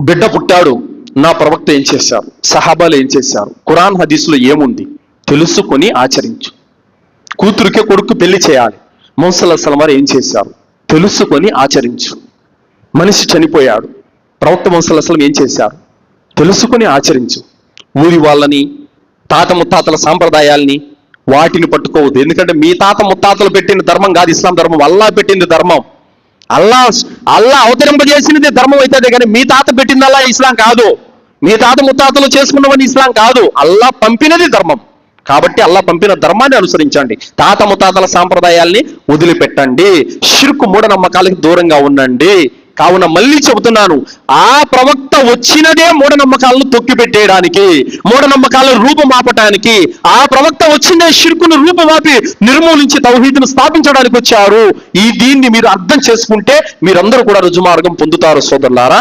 బిడ్డ పుట్టాడు నా ప్రవక్త ఏం చేశారు? సహాబాలు ఏం చేశారు? ఖురాన్ హదీసులో ఏముంది? తెలుసుకొని ఆచరించు. కూతురికే కొడుకు పెళ్ళి చేయాలి. మోసలసలం వారు ఏం చేశారు? తెలుసుకొని ఆచరించు. మనిషి చనిపోయాడు. ప్రవక్త మోసలసలం ఏం చేశారు? తెలుసుకొని ఆచరించు. ఊరి వాళ్ళని తాత ముత్తాతల సాంప్రదాయాల్ని వాటిని పట్టుకోవద్దు. ఎందుకంటే మీ తాత ముత్తాతలు పెట్టిన ధర్మం కాదు ఇస్లాం ధర్మం. అల్లా పెట్టింది ధర్మం. అల్లా అల్లా అవతరింపజేసినది ధర్మం అవుతుంది కానీ మీ తాత పెట్టిందల్లా ఇస్లాం కాదు. మీ తాత ముత్తాతలు చేసుకున్నవని ఇస్లాం కాదు. అల్లా పంపినది ధర్మం. కాబట్టి అల్లా పంపిన ధర్మాన్ని అనుసరించండి. తాత ముత్తాతల సాంప్రదాయాల్ని వదిలిపెట్టండి. షిర్కు మూఢనమ్మకాలకు దూరంగా ఉండండి. కావున మళ్ళీ చెబుతున్నాను ఆ ప్రవక్త వచ్చినదే మూఢనమ్మకాలను తొక్కిపెట్టేయడానికి మూఢనమ్మకాలను రూపమాపటానికి ఆ ప్రవక్త వచ్చిందే షిర్కును రూపమాపి నిర్మూలించి తౌహీద్ను స్థాపించడానికి వచ్చారు. ఈ దీన్ని మీరు అర్థం చేసుకుంటే మీరందరూ కూడా రుజుమార్గం పొందుతారు సోదరులారా.